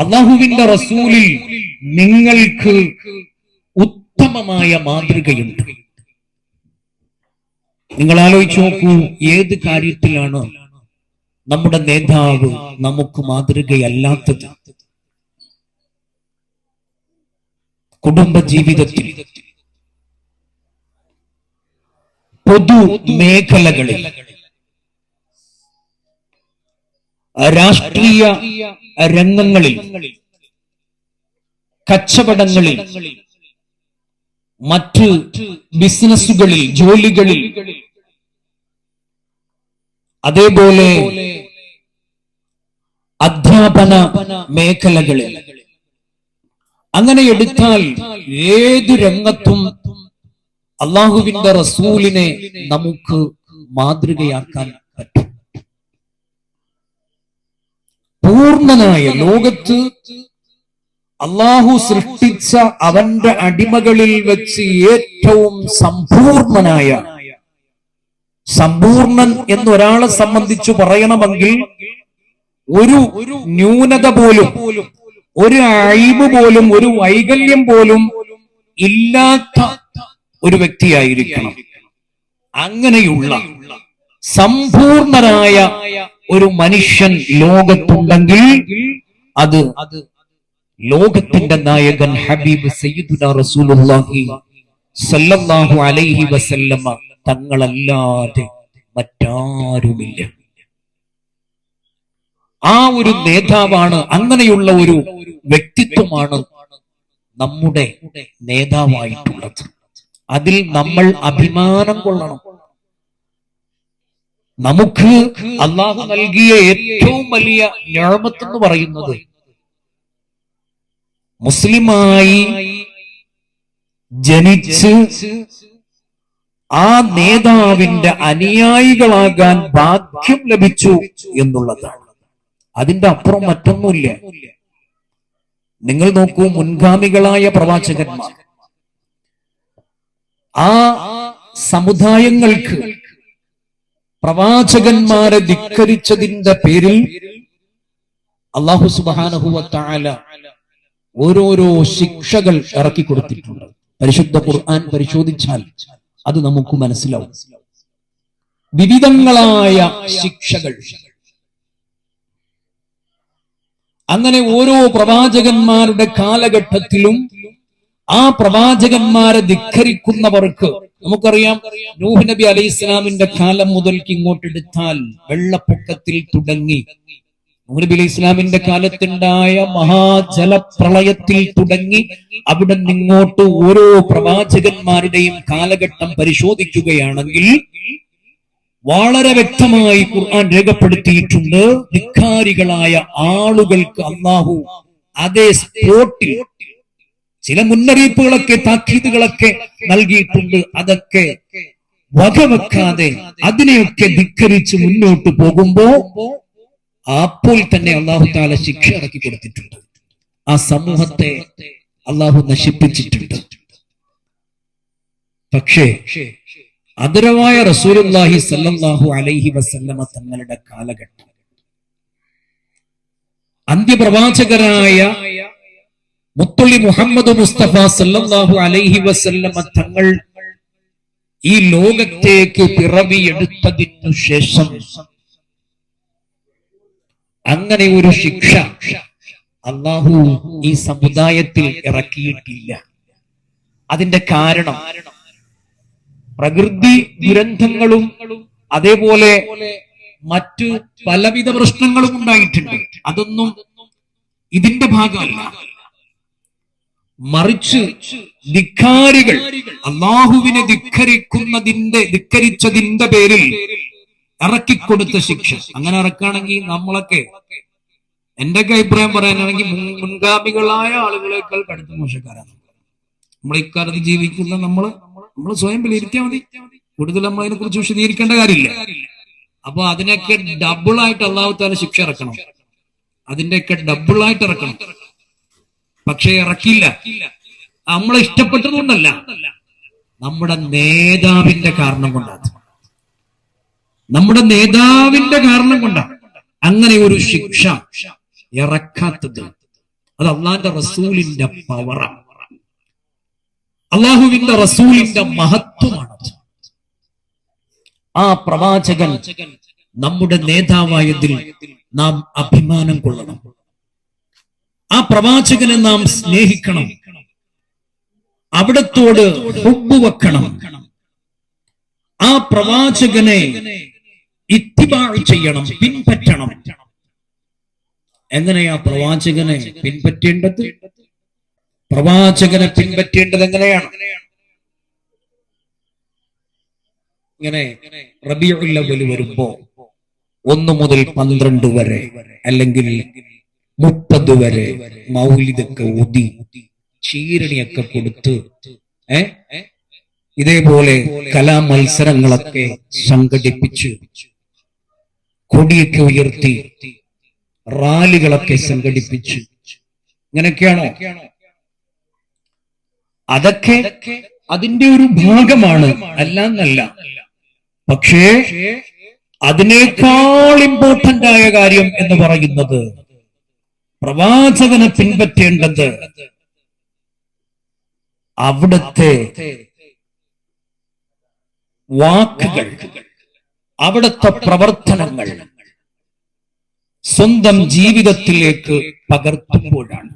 അള്ളാഹുവിന്റെ റസൂലിൽ നിങ്ങൾക്ക് ഉത്തമമായ മാതൃകയുണ്ട്. നിങ്ങൾ ആലോചിച്ച് നോക്കൂ ഏത് കാര്യത്തിലാണ് നമ്മുടെ നേതാവ് നമുക്ക് മാതൃകയല്ലാത്തത്? കുടുംബ ജീവിതത്തിൽ പൊതു മേഖലകളിൽ. രാഷ്ട്രീയ രംഗങ്ങളിൽ കച്ചവടങ്ങളിൽ മറ്റ് ബിസിനസ്സുകളിൽ ജോലികളിൽ അതേപോലെ അധ്യാപന മേഖലകളിൽ. അങ്ങനെ എടുത്താൽ ഏത് രംഗത്തും അള്ളാഹുവിന്റെ റസൂലിനെ നമുക്ക് മാതൃകയാക്കാൻ പൂർണനായ ലോകത്ത് അള്ളാഹു സൃഷ്ടിച്ച അവന്റെ അടിമകളിൽ വെച്ച് ഏറ്റവും സമ്പൂർണനായ സമ്പൂർണൻ എന്നൊരാളെ സംബന്ധിച്ച് പറയണമെങ്കിൽ ഒരു ന്യൂനത പോലും ഒരു അഴിവ് പോലും ഒരു വൈകല്യം പോലും ഇല്ലാത്ത ഒരു വ്യക്തിയായിരിക്കണം. അങ്ങനെയുള്ള സമ്പൂർണനായ ഒരു മനുഷ്യൻ ലോകത്തുണ്ടെങ്കിൽ അത് ലോകത്തിന്റെ നായകൻ ഹബീബ് റസൂലുള്ളാഹി അലൈഹി വസല്ലമ തങ്ങളല്ലാതെ മറ്റാരുമില്ല. ആ ഒരു നേതാവാണ് അങ്ങനെയുള്ള ഒരു വ്യക്തിത്വമാണ് നമ്മുടെ നേതാവായിട്ടുള്ളത്. അതിൽ നമ്മൾ അഭിമാനം കൊള്ളണം. നമുക്ക് അള്ളാഹു നൽകിയ ഏറ്റവും വലിയ ഞാമത്ത് എന്ന് പറയുന്നത് മുസ്ലിമായി ജനിച്ച് ആ നേതാവിന്റെ അനുയായികളാകാൻ ഭാഗ്യം ലഭിച്ചു എന്നുള്ളതാണ്. അതിന്റെ അപ്പുറം മറ്റൊന്നുമില്ല. നിങ്ങൾ നോക്കൂ മുൻഗാമികളായ പ്രവാചകന്മാർ. ആ സമുദായങ്ങൾക്ക് പ്രവാചകന്മാരെ ധിക്കരിച്ചതിന്റെ പേരിൽ അള്ളാഹു സുബാനഹുവത്താല ഓരോരോ ശിക്ഷകൾ ഇറക്കി കൊടുത്തിട്ടുണ്ട് പരിശുദ്ധ ഖുർആൻ പരിശോധിച്ചാൽ അത് നമുക്ക് മനസ്സിലാവും. വിവിധങ്ങളായ ശിക്ഷകൾ. അങ്ങനെ ഓരോ പ്രവാചകന്മാരുടെ കാലഘട്ടത്തിലും ആ പ്രവാചകന്മാരെ ധിഖരിക്കുന്നവർക്ക് നമുക്കറിയാം നൂഹ് നബി അലൈഹി ഇസ്ലാമിന്റെ കാലം മുതൽക്ക് ഇങ്ങോട്ടെടുത്താൽ വെള്ളപ്പൊക്കത്തിൽ തുടങ്ങി. നൂഹ് നബി അലൈഹി ഇസ്ലാമിന്റെ കാലത്തുണ്ടായ മഹാജലപ്രളയത്തിൽ തുടങ്ങി. അവിടെ നിങ്ങോട്ട് ഓരോ പ്രവാചകന്മാരുടെയും കാലഘട്ടം പരിശോധിക്കുകയാണെങ്കിൽ വളരെ വ്യക്തമായി ഖുർആൻ രേഖപ്പെടുത്തിയിട്ടുണ്ട് ധിഖാരികളായ ആളുകൾക്ക് അള്ളാഹു അതേ സ്പോട്ടിൽ ചില മുന്നറിയിപ്പുകളൊക്കെ താക്കീതുകളൊക്കെ നൽകിയിട്ടുണ്ട്. അതൊക്കെ വകവെക്കാതെ അതിനെയൊക്കെ ധിക്കരിച്ച് മുന്നോട്ട് പോകുമ്പോ അപ്പോൾ തന്നെ അള്ളാഹു താല ശിക്ഷ ഇറക്കി കൊടുത്തിട്ടുണ്ട്. ആ സമൂഹത്തെ അള്ളാഹു നശിപ്പിച്ചിട്ടുണ്ട്. പക്ഷേ അതരവായ റസൂലുല്ലാഹി സല്ലാഹു അലൈഹി വസല്ലമ തങ്ങളുടെ കാലഘട്ടം. അന്ത്യപ്രവാചകരായ മുത്തുള്ളി മുഹമ്മദ് മുസ്തഫ സല്ലാഹു അലൈഹി വസല്ലമ തങ്ങൾ ഈ ലോകത്തേക്ക് പിറവിയെടുത്തതിനു ശേഷം അങ്ങനെ ഒരു ശിക്ഷ അള്ളാഹു ഈ സമുദായത്തിൽ ഇറക്കിയിട്ടില്ല. അതിന്റെ കാരണം പ്രകൃതി ദുരന്തങ്ങളും അതേപോലെ മറ്റു പലവിധ പ്രശ്നങ്ങളും ഉണ്ടായിട്ടുണ്ട്. അതൊന്നും ഇതിന്റെ ഭാഗമല്ല. മറിച്ച് ധിക്കാരികൾ അള്ളാഹുവിനെ ധിക്കരിക്കുന്നതിന്റെ ധിക്കരിച്ചതിന്റെ പേരിൽ ഇറക്കിക്കൊടുത്ത ശിക്ഷ. അങ്ങനെ ഇറക്കുകയാണെങ്കിൽ നമ്മളൊക്കെ എന്റെയൊക്കെ അഭിപ്രായം പറയാനാണെങ്കിൽ മുൻ- മുൻഗാമികളായ ആളുകളെക്കാൾ കടുത്ത മോശക്കാരാണ്. നമ്മൾ ഇക്കാലത്ത് ജീവിക്കുന്ന നമ്മൾ നമ്മൾ സ്വയം വിലയിരുത്തിയാൽ മതി. കൂടുതൽ നമ്മൾ അതിനെ കുറിച്ച് വിശദീകരിക്കേണ്ട കാര്യമില്ല. അപ്പൊ അതിനൊക്കെ ഡബിൾ ആയിട്ട് അള്ളാഹു താല ശിക്ഷ ഇറക്കണം. അതിന്റെയൊക്കെ ഡബിൾ ആയിട്ട് ഇറക്കണം. പക്ഷെ ഇറക്കില്ല. നമ്മളെ ഇഷ്ടപ്പെട്ടതുകൊണ്ടല്ല. നമ്മുടെ നേതാവിന്റെ കാരണം കൊണ്ടാണ്. നമ്മുടെ നേതാവിന്റെ കാരണം കൊണ്ടാണ്. അങ്ങനെ ഒരു ശിക്ഷ ഇറക്കാത്തത് അത് അള്ളാന്റെ റസൂലിന്റെ പവറാണ് അള്ളാഹുവിന്റെ റസൂലിന്റെ മഹത്വമാണ് ആ പ്രവാചകൻ നമ്മുടെ നേതാവായതിൽ നാം അഭിമാനം കൊള്ളണം. ആ പ്രവാചകനെ നാം സ്നേഹിക്കണം. അവിടത്തോട് വെക്കണം. ആ പ്രവാചകനെ ഇത്തിബാഴ് ചെയ്യണം പിൻപറ്റണം. എങ്ങനെയാ പ്രവാചകനെ പിൻപറ്റേണ്ടത്? പ്രവാചകനെ പിൻപറ്റേണ്ടത് എങ്ങനെയാണ്? ഇങ്ങനെ റബിയുള്ള വരുമ്പോ ഒന്ന് മുതൽ പന്ത്രണ്ട് വരെ അല്ലെങ്കിൽ മുപ്പത് വരെ മൗലിതൊക്കെ ഊതി ചീരണിയൊക്കെ കൊടുത്ത് ഏ? ഇതേപോലെ കലാമത്സരങ്ങളൊക്കെ സംഘടിപ്പിച്ച് കൊടിയൊക്കെ ഉയർത്തി റാലികളൊക്കെ സംഘടിപ്പിച്ച്. ഇങ്ങനെയൊക്കെയാണോ? അതൊക്കെ അതിന്റെ ഒരു ഭാഗമാണ്. അല്ലാന്നല്ല. പക്ഷേ അതിനേക്കാൾ ഇമ്പോർട്ടന്റ് ആയ കാര്യം എന്ന് പറയുന്നത് പ്രവാചകനെ പിൻപറ്റേണ്ടത് അവിടുത്തെ വാക്കുകൾ അവിടുത്തെ പ്രവർത്തനങ്ങൾ സ്വന്തം ജീവിതത്തിലേക്ക് പകർത്തുമ്പോഴാണ്.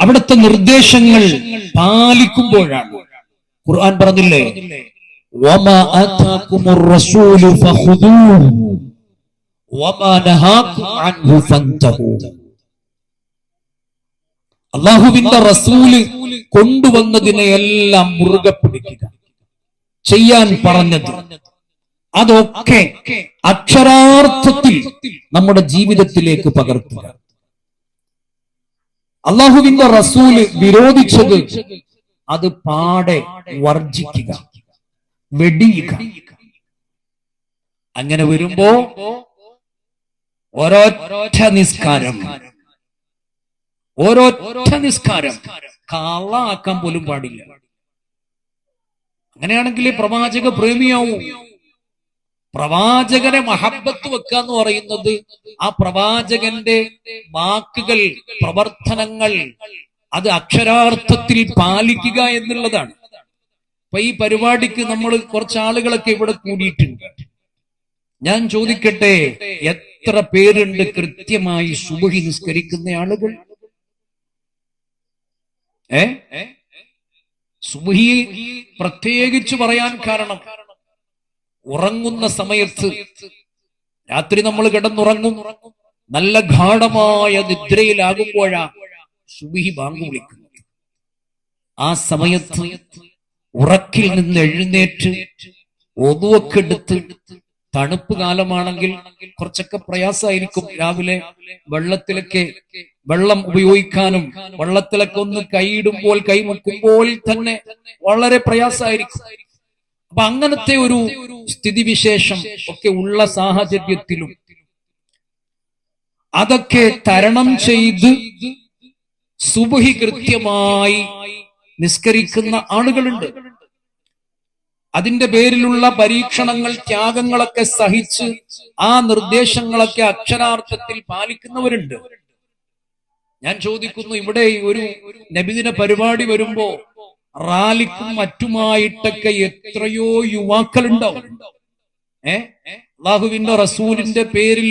അവിടുത്തെ നിർദ്ദേശങ്ങൾ പാലിക്കുമ്പോഴാണ്. ഖുർആൻ പറഞ്ഞില്ലേ അള്ളാഹുവിന്റെ റസൂൽ കൊണ്ടുവന്നതിനെ എല്ലാം മുറുകെ പിടിക്കുക. ചെയ്യാൻ പറഞ്ഞത്. അതൊക്കെ അക്ഷരാർത്ഥത്തിൽ നമ്മുടെ ജീവിതത്തിലേക്ക് പകർത്തുക. അള്ളാഹുവിന്റെ റസൂൽ വിരോധിച്ചത് അത് പാടെ വർജിക്കുക വെടിയുക. അങ്ങനെ വരുമ്പോ ഒരൊറ്റ നിസ്കാരം. ഓരോറ്റ നിസ്കാരം. കള്ളാക്കാൻ പോലും പാടില്ല. അങ്ങനെയാണെങ്കിൽ പ്രവാചക പ്രേമിയാവും. പ്രവാചകനെ മഹബത്ത് വെക്കുക എന്ന് പറയുന്നത് ആ പ്രവാചകന്റെ വാക്കുകൾ പ്രവർത്തനങ്ങൾ അത് അക്ഷരാർത്ഥത്തിൽ പാലിക്കുക എന്നുള്ളതാണ്. അപ്പൊ ഈ പരിപാടിക്ക് നമ്മൾ കുറച്ച് ആളുകളൊക്കെ ഇവിടെ കൂടിയിട്ടുണ്ട്. ഞാൻ ചോദിക്കട്ടെ എത്ര പേരുണ്ട് കൃത്യമായി സുബഹി നിസ്കരിക്കുന്ന ആളുകൾ? ഏ? സുബഹി പ്രത്യേകിച്ച് പറയാൻ കാരണം ഉറങ്ങുന്ന സമയത്ത് രാത്രി നമ്മൾ കിടന്നുറങ്ങും. നല്ല ഗാഠമായ നിദ്രയിലാകുമ്പോഴാ സുബിഹി ബാങ്ക് വിളിക്കുന്നത്. ആ സമയത്ത് ഉറക്കിൽ നിന്ന് എഴുന്നേറ്റ് ഒതുവൊക്കെ എടുത്ത് തണുപ്പ് കാലമാണെങ്കിൽ കുറച്ചൊക്കെ പ്രയാസമായിരിക്കും. രാവിലെ വെള്ളത്തിലൊക്കെ വെള്ളം ഉപയോഗിക്കാനും വെള്ളത്തിലൊക്കെ ഒന്ന് കൈയിടുമ്പോൾ കൈമുക്കുമ്പോൾ തന്നെ വളരെ പ്രയാസമായിരിക്കും. അപ്പൊ അങ്ങനത്തെ ഒരു സ്ഥിതിവിശേഷം ഒക്കെ ഉള്ള സാഹചര്യത്തിലും അതൊക്കെ തരണം ചെയ്ത് സുബഹി കൃത്യമായി നിസ്കരിക്കുന്ന ആളുകളുണ്ട്. അതിന്റെ പേരിലുള്ള പരീക്ഷണങ്ങൾ ത്യാഗങ്ങളൊക്കെ സഹിച്ച് ആ നിർദ്ദേശങ്ങളൊക്കെ അക്ഷരാർത്ഥത്തിൽ പാലിക്കുന്നവരുണ്ട്. ഞാൻ ചോദിക്കുന്നു ഇവിടെ ഒരു നബിദിന പരിപാടി വരുമ്പോ റാലിക്കും മറ്റുമായിട്ടൊക്കെ എത്രയോ യുവാക്കളുണ്ടാവും ഏ? അള്ളാഹുവിന്റെ റസൂലിന്റെ പേരിൽ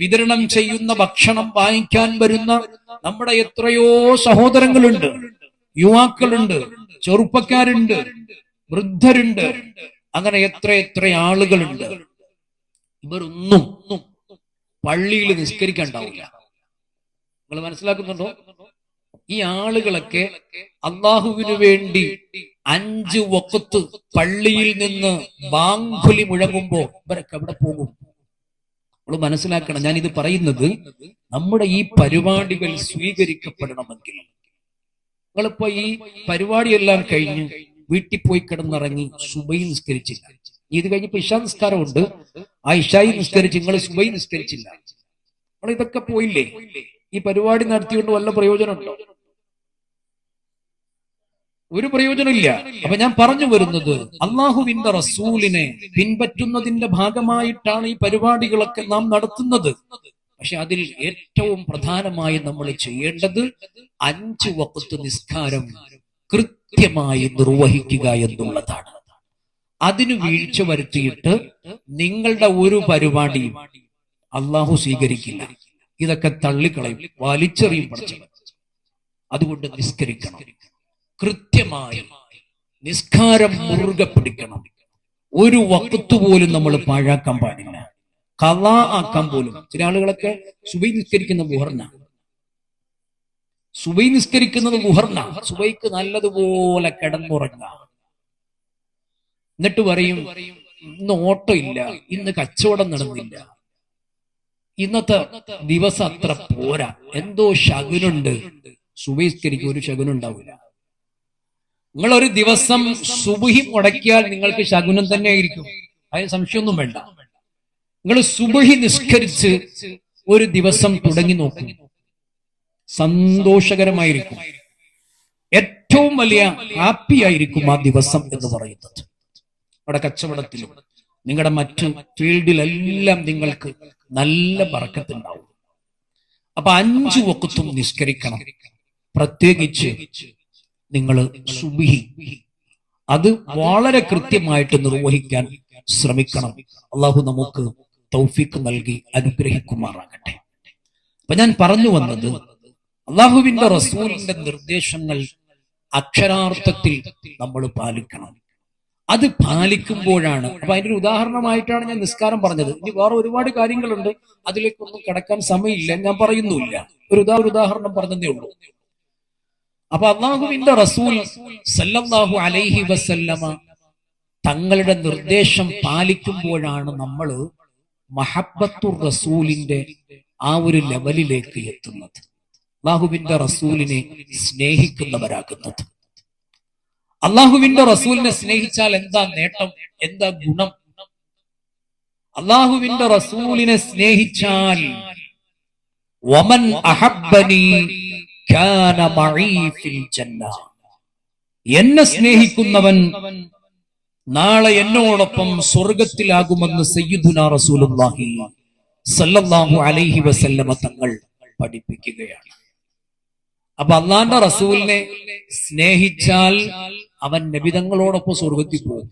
വിതരണം ചെയ്യുന്ന ഭക്ഷണം വാങ്ങിക്കാൻ വരുന്ന നമ്മുടെ എത്രയോ സഹോദരങ്ങളുണ്ട്. യുവാക്കളുണ്ട് ചെറുപ്പക്കാരുണ്ട്. വൃദ്ധരുണ്ട്. അങ്ങനെ എത്ര എത്ര ആളുകളുണ്ട്. ഇവരൊന്നും പള്ളിയിൽ നിസ്കരിക്കണ്ടാവില്ല. നിങ്ങൾ മനസ്സിലാക്കുന്നുണ്ടോ? ഈ ആളുകളൊക്കെ അള്ളാഹുവിനു വേണ്ടി അഞ്ചു വക്കത്ത് പള്ളിയിൽ നിന്ന് ബാങ്കുലി മുഴങ്ങുമ്പോ ഇവരൊക്കെ അവിടെ പോകും? നമ്മൾ മനസ്സിലാക്കണം. ഞാൻ ഇത് പറയുന്നത് നമ്മുടെ ഈ പരിപാടികൾ സ്വീകരിക്കപ്പെടണമെങ്കിൽ. നിങ്ങളിപ്പോ ഈ പരിപാടിയെല്ലാം കഴിഞ്ഞ് വീട്ടിൽ പോയി കിടന്നിറങ്ങി സുബൈ നിസ്കരിച്ചില്ല. ഇത് കഴിഞ്ഞപ്പോ ഇഷാ നിസ്കാരമുണ്ട്. ആ ഇഷായി നിസ്കരിച്ചു നിങ്ങൾ സുബൈ നിസ്കരിച്ചില്ല. നമ്മൾ ഇതൊക്കെ പോയില്ലേ? ഈ പരിപാടി നടത്തിക്കൊണ്ട് വല്ല പ്രയോജനമുണ്ടോ? ഒരു പ്രയോജനമില്ല. അപ്പൊ ഞാൻ പറഞ്ഞു വരുന്നത് അള്ളാഹുവിന്റെ റസൂലിനെ പിൻപറ്റുന്നതിന്റെ ഭാഗമായിട്ടാണ് ഈ പരിപാടികളൊക്കെ നാം നടത്തുന്നത്. പക്ഷെ അതിൽ ഏറ്റവും പ്രധാനമായി നമ്മൾ ചെയ്യേണ്ടത് അഞ്ച് വക്കത്ത് നിസ്കാരം. കൃത്യമായി നിർവഹിക്കുക എന്നുള്ളതാണ്. അതിന് വീഴ്ച വരുത്തിയിട്ട് നിങ്ങളുടെ ഒരു പരിപാടിയും അള്ളാഹു സ്വീകരിക്കില്ല. ഇതൊക്കെ തള്ളിക്കളയും വലിച്ചെറിയും അതുകൊണ്ട് നിസ്കരിക്കണം. കൃത്യമായി നിസ്കാരം മുറുകെ പിടിക്കണം. ഒരു വക്കത്ത് പോലും നമ്മൾ പാഴാക്കാൻ പാടില്ല. കഥ ആക്കാൻ പോലും. ചില ആളുകളൊക്കെ സുബൈ നിസ്കരിക്കുന്ന മുഹർന സുബൈ നിസ്കരിക്കുന്നത് മുഹർന സുബൈക്ക് നല്ലതുപോലെ കിടന്നുറങ്ങ എന്നിട്ട് പറയും ഇന്ന് ഓട്ടോ ഇല്ല. ഇന്ന് കച്ചവടം നടന്നില്ല. ഇന്നത്തെ ദിവസം അത്ര പോരാ. എന്തോ ശകുനുണ്ട് സുബൈസ്കരിക്കും ഒരു ശകുനുണ്ടാവില്ല നിങ്ങൾ ഒരു ദിവസം സുബുഹി മുടക്കിയാൽ നിങ്ങൾക്ക് ശകുനം തന്നെ ആയിരിക്കും. അതിന് സംശയമൊന്നും വേണ്ട. നിങ്ങൾ സുബുഹി നിസ്കരിച്ച് ഒരു ദിവസം തുടങ്ങി നോക്കും. സന്തോഷകരമായിരിക്കും. ഏറ്റവും വലിയ ഹാപ്പി ആയിരിക്കും ആ ദിവസം എന്ന് പറയുന്നത്. അവിടെ കച്ചവടത്തിലും നിങ്ങളുടെ മറ്റു ഫീൽഡിലെല്ലാം നിങ്ങൾക്ക് നല്ല പറക്കത്തുണ്ടാവും അപ്പൊ അഞ്ചു വക്കത്തും നിസ്കരിക്കണം. പ്രത്യേകിച്ച് നിങ്ങൾ സുബിഹി. അത് വളരെ കൃത്യമായിട്ട് നിർവഹിക്കാൻ ശ്രമിക്കണം. അള്ളാഹു നമുക്ക് തൗഫീഖ് നൽകി അനുഗ്രഹിക്കുമാറാകട്ടെ. അപ്പൊ ഞാൻ പറഞ്ഞു വന്നത് അള്ളാഹുവിന്റെ റസൂലിന്റെ നിർദ്ദേശങ്ങൾ അക്ഷരാർത്ഥത്തിൽ നമ്മൾ പാലിക്കണം. അത് പാലിക്കുമ്പോഴാണ്. അപ്പൊ അതിന്റെ ഒരു ഉദാഹരണമായിട്ടാണ് ഞാൻ നിസ്കാരം പറഞ്ഞത്. ഇനി വേറെ ഒരുപാട് കാര്യങ്ങളുണ്ട്. അതിലേക്കൊന്നും കിടക്കാൻ സമയമില്ല. ഞാൻ പറയുന്നുമില്ല. ഒരു ഉദാ ഉദാഹരണം പറഞ്ഞതേ ഉള്ളൂ. അപ്പൊ അള്ളാഹുവിന്റെ റസൂൽ സല്ലാഹു അലൈഹി വസല്ലമ തങ്ങളുടെ നിർദ്ദേശം പാലിക്കുമ്പോഴാണ് നമ്മൾ മഹബത്തുർ റസൂലിന്റെ ആ ഒരു ലെവലിലേക്ക് എത്തുന്നത്. അള്ളാഹുവിന്റെ റസൂലിനെ സ്നേഹിക്കുന്നവരാകുന്നത്. അള്ളാഹുവിന്റെ റസൂലിനെ സ്നേഹിച്ചാൽ എന്താ നേട്ടം എന്താ ഗുണം? അള്ളാഹുവിന്റെ റസൂലിനെ സ്നേഹിച്ചാൽ വമൻ അഹബ്ബനി എന്നെ സ്നേഹിക്കുന്നവൻ നാളെ എന്നോടൊപ്പം സ്വർഗത്തിലാകുമെന്ന് സയ്യിദുന റസൂലുള്ളാഹി അലൈഹി വസല്ലമ തങ്ങൾ പഠിപ്പിക്കുകയാണ്. അപ്പൊ അള്ളാന്റെ റസൂലിനെ സ്നേഹിച്ചാൽ അവൻ നബിതങ്ങളോടൊപ്പം സ്വർഗത്തിൽ പോകും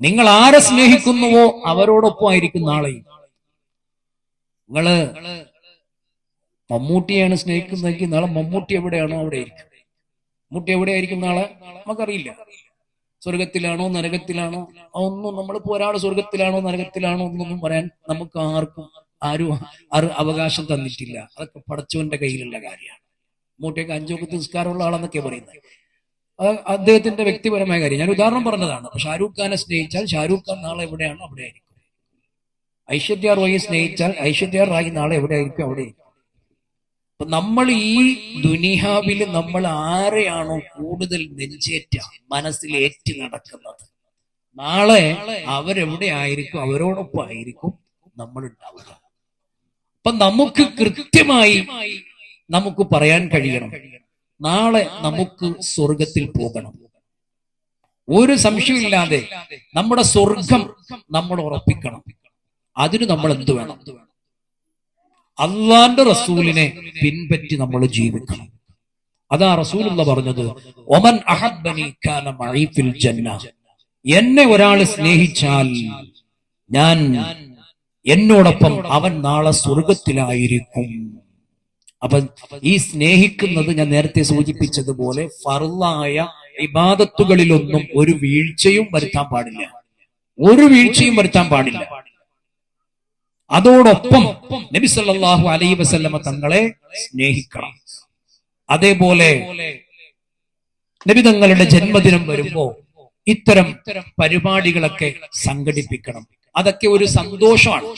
നിങ്ങൾ ആരെ സ്നേഹിക്കുന്നുവോ അവരോടൊപ്പം ആയിരിക്കും നാളെ. നിങ്ങൾ മമ്മൂട്ടിയാണ് സ്നേഹിക്കുന്നതെങ്കിൽ നാളെ മമ്മൂട്ടി എവിടെയാണോ അവിടെ ആയിരിക്കും. മമ്മൂട്ടി എവിടെയായിരിക്കും നാളെ? നമുക്കറിയില്ല. സ്വർഗത്തിലാണോ നരകത്തിലാണോ? ഒന്നും നമ്മളിപ്പോ ഒരാൾ സ്വർഗത്തിലാണോ നരകത്തിലാണോ എന്നൊന്നും പറയാൻ നമുക്ക് ആർക്കും ആരും അവകാശം തന്നിട്ടില്ല. അതൊക്കെ പടച്ചവന്റെ കയ്യിലുള്ള കാര്യമാണ്. മൂട്ടേക്ക് അഞ്ചോക്കത്ത് നിസ്കാരമുള്ള ആളെന്നൊക്കെ പറയുന്നത് അദ്ദേഹത്തിന്റെ വ്യക്തിപരമായ കാര്യം. ഞാൻ ഉദാഹരണം പറഞ്ഞതാണ്. ഷാരൂഖ് ഖാനെ സ്നേഹിച്ചാൽ ഷാരൂഖ് ഖാൻ നാളെ എവിടെയാണ് അവിടെ ആയിരിക്കും. ഐശ്വര്യ റോയെ സ്നേഹിച്ചാൽ ഐശ്വര്യ റായി നാളെ എവിടെ ആയിരിക്കും? അവിടെ അപ്പൊ നമ്മൾ ഈ ദുനിയാവിൽ നമ്മൾ ആരെയാണോ കൂടുതൽ നെഞ്ചേറ്റ മനസ്സിൽ ഏറ്റി നടക്കുന്നത്? നാളെ അവരെവിടെ ആയിരിക്കും? അവരോടൊപ്പം ആയിരിക്കും നമ്മൾ ഉണ്ടാവുക. അപ്പൊ നമുക്ക് കൃത്യമായി നമുക്ക് പറയാൻ കഴിയണം. നാളെ നമുക്ക് സ്വർഗത്തിൽ പോകണം. ഒരു സംശയമില്ലാതെ നമ്മുടെ സ്വർഗം നമ്മൾ ഉറപ്പിക്കണം. അതിന് നമ്മൾ എന്ത് വേണം? അള്ളാന്റെ റസൂലിനെ പിൻപറ്റി നമ്മൾ ജീവിക്കണം. അതാ റസൂലുള്ള പറഞ്ഞത് ഒമൻ ജന്ന. എന്നെ ഒരാൾ സ്നേഹിച്ചാൽ ഞാൻ എന്നോടൊപ്പം അവൻ നാളെ സ്വർഗത്തിലായിരിക്കും. അപ്പൊ ഈ സ്നേഹിക്കുന്നത് ഞാൻ നേരത്തെ സൂചിപ്പിച്ചതുപോലെ ഫറുള്ളായ വിവാദത്തുകളിലൊന്നും ഒരു വീഴ്ചയും വരുത്താൻ പാടില്ല. ഒരു വീഴ്ചയും വരുത്താൻ പാടില്ല. അതോടൊപ്പം നബി സല്ലാഹു അലൈ വസല്ലമ തങ്ങളെ സ്നേഹിക്കണം. അതേപോലെ നബി തങ്ങളുടെ ജന്മദിനം വരുമ്പോ ഇത്തരം പരിപാടികളൊക്കെ സംഘടിപ്പിക്കണം. അതൊക്കെ ഒരു സന്തോഷമാണ്.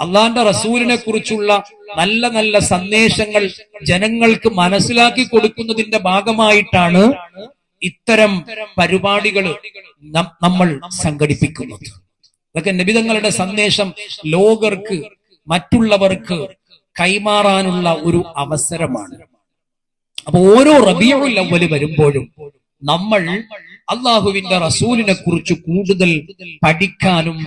അള്ളാന്റെ റസൂലിനെ കുറിച്ചുള്ള നല്ല നല്ല സന്ദേശങ്ങൾ ജനങ്ങൾക്ക് മനസ്സിലാക്കി കൊടുക്കുന്നതിന്റെ ഭാഗമായിട്ടാണ് ഇത്തരം പരിപാടികൾ നമ്മൾ സംഘടിപ്പിക്കുന്നത്. അതൊക്കെ നബിതങ്ങളുടെ സന്ദേശം ലോകർക്ക് മറ്റുള്ളവർക്ക് കൈമാറാനുള്ള ഒരു അവസരമാണ്. അപ്പൊ ഓരോ റബിയുള്ള വരുമ്പോഴും നമ്മൾ അള്ളാഹുവിന്റെ റസൂലിനെ കുറിച്ച് കൂടുതൽ പഠിക്കാനും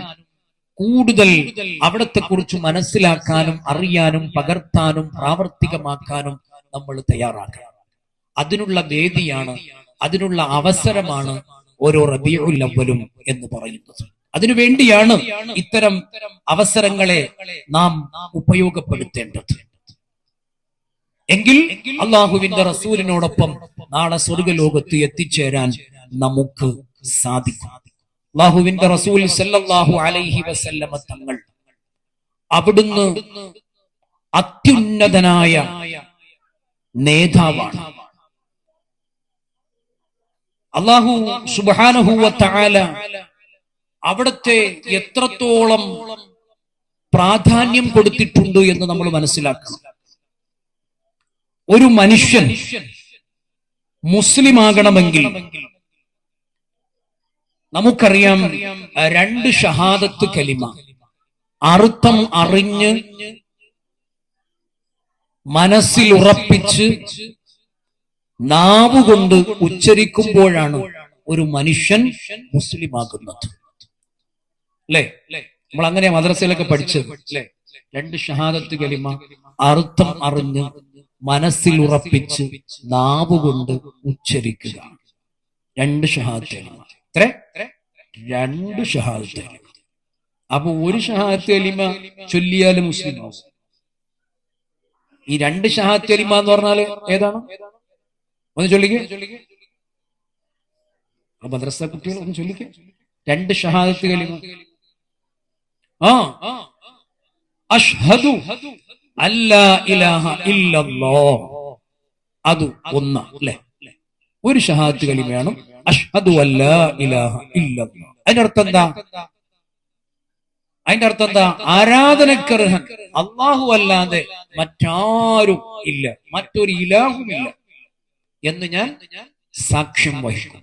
കൂടുതൽ അവിടത്തെ കുറിച്ച് മനസ്സിലാക്കാനും അറിയാനും പകർത്താനും പ്രാവർത്തികമാക്കാനും നമ്മൾ തയ്യാറാക്കണം അതിനുള്ള വേദിയാണ് അതിനുള്ള അവസരമാണ് ഓരോ റബിയുൽ എന്ന് പറയുന്നത്. അതിനുവേണ്ടിയാണ് ഇത്തരം അവസരങ്ങളെ നാം ഉപയോഗപ്പെടുത്തേണ്ടത്. എങ്കിൽ അള്ളാഹുവിന്റെ റസൂലിനോടൊപ്പം നാളെ സ്വർഗലോകത്ത് എത്തിച്ചേരാൻ നമുക്ക് സാധിക്കും. റസൂൽ അലൈഹി വസല്ലമ തങ്ങൾ അവിടുന്ന് അത്യുന്നതനായ നേതാവാണ്. അള്ളാഹു സുബാനഹുവ തആല അവിടത്തെ എത്രത്തോളം പ്രാധാന്യം കൊടുത്തിട്ടുണ്ട് എന്ന് നമ്മൾ മനസ്സിലാക്കണം. ഒരു മനുഷ്യൻ മുസ്ലിം ആകണമെങ്കിൽ നമുക്കറിയാം രണ്ട് ഷഹാദത്ത് കലിമ. അർത്ഥം അറിഞ്ഞ് മനസ്സിൽ ഉറപ്പിച്ച് നാവുകൊണ്ട് ഉച്ചരിക്കുമ്പോഴാണ് ഒരു മനുഷ്യൻ മുസ്ലിം ആകുന്നത് അല്ലേ? നമ്മൾ അങ്ങനെ മദ്രസയിലൊക്കെ പഠിച്ചത് അല്ലേ? രണ്ട് ഷഹാദത്ത് കലിമ അർത്ഥം അറിഞ്ഞ് മനസ്സിൽ ഉറപ്പിച്ച് നാവുകൊണ്ട് ഉച്ചരിക്കുക. രണ്ട് ഷഹാദത്ത് കലിമ. എത്ര? രണ്ട് ഷഹാദത്ത്. അപ്പൊ ഒരു ഷഹാദത്ത് കലിമ ചൊല്ലിയാൽ മുസ്ലിം ഈ രണ്ട് ഷഹാദത്ത് കലിമ എന്ന് പറഞ്ഞാൽ ഏതാണ്? ഒന്ന് ചൊല്ലിക്കേ. മദ്രസ കുട്ടികൾ ഒന്ന് ചൊല്ലിക്കേ. രണ്ട് ഷഹാദത്ത് കലിമ ആ. അഷ്ഹദു അല്ലാ ഇലാഹ ഇല്ലല്ലാഹ് അത് ഒന്ന് അല്ലേ? ഒരു ഷഹാദത്ത് കലിമയാണ് അഷ്ഹദു അല്ലാ ഇല്ലല്ലാഹ് അതിന്റെ അർത്ഥം എന്താ? അതിന്റെ അർത്ഥം ആരാധനക്കർഹൻ അള്ളാഹു അല്ലാതെ മറ്റാരും ഇല്ല. മറ്റൊരു ഇലാഹുമില്ല എന്ന് ഞാൻ സാക്ഷ്യം വഹിക്കും